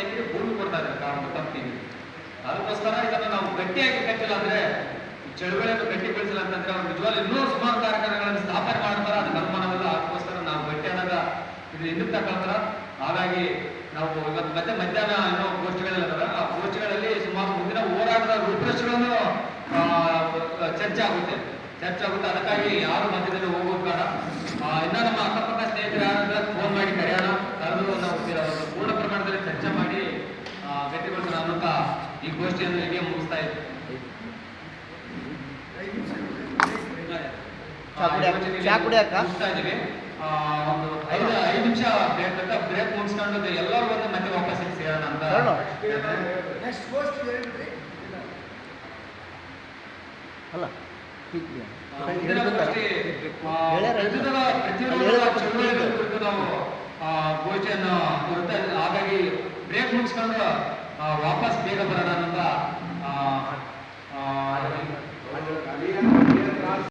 ಎಕರೆ ಭೂಮಿ ಕೊಡ್ತಾ ಇದ್ದಾರೆ ಕಾರಣ ಅದಕ್ಕೋಸ್ಕರ ಇದನ್ನು ನಾವು ಗಟ್ಟಿಯಾಗಿ ಕಟ್ಟಿಲ್ಲ ಅಂದ್ರೆ ಚಳುವಳಿಯನ್ನು ಗಟ್ಟಿ ಬೆಳೆಸಿಲ್ಲ ಅಂತಂದ್ರೆ ಅವ್ರು ಇನ್ನೂ ಸುಮಾರು ಕಾರ್ಖಾನೆಗಳನ್ನು ಸ್ಥಾಪನೆ ಮಾಡ್ತಾರೆ, ಅದು ನಮ್ಮ ಮನವಲ್ಲ ಅದಕ್ಕೋಸ್ಕರ ನಾವು ಗಟ್ಟಿಯಾದಾಗ ಇದು ಹಿಂದಕ್ಕೆ ತಗೊಳ್ತಾರ ಹಾಗಾಗಿ ನಾವು ಇವತ್ತು ಮತ್ತೆ ಮಧ್ಯಾಹ್ನ ಏನೋ ಗೋಷ್ಠಿಗಳೆಲ್ಲ ಆ ಗೋಷ್ಠಿಗಳಲ್ಲಿ ಸುಮಾರು ಮುಂದಿನ ಹೋರಾಟದ ರೂಪರೇಷೆಗಳನ್ನು ಚರ್ಚೆ ಆಗುತ್ತೆ. ಚರ್ಚೆ ಆಗುತ್ತೆ. ಅದಕ್ಕಾಗಿ ಯಾರು ಮಧ್ಯದಲ್ಲಿ ಆ, ಈ ಗೋಷ್ಠಿಯನ್ನು ಹೀಗೆ ಮುಗಿಸ್ತಾ ಇದ್ದೀವಿ? ಮುಗಿಸ್ತಾ ಒಂದು ಐದು ಐದು ನಿಮಿಷ ಬ್ರೇಕ್ ಅಂತ ಬ್ರೇಕ್ ಮುಗಿಸ್ಕೊಂಡು ಎಲ್ಲರೂ ಬಂದು ಮತ್ತೆ ವಾಪಸ್ ಇಲ್ಲಿ ಸೇರೋಣ ಅಂತ. ಅಲ್ಲ ಪ್ರತಿಯೊಂದು ನಾವು ಆ, ಗೋಷ್ಠಿಯನ್ನು ಇರುತ್ತೆ ಹಾಗಾಗಿ ಬ್ರೇಕ್ ಮುಗಿಸ್ಕೊಂಡು ಆ, ವಾಪಸ್ ಬೇಗ ಬರೋಣ ಅಂತ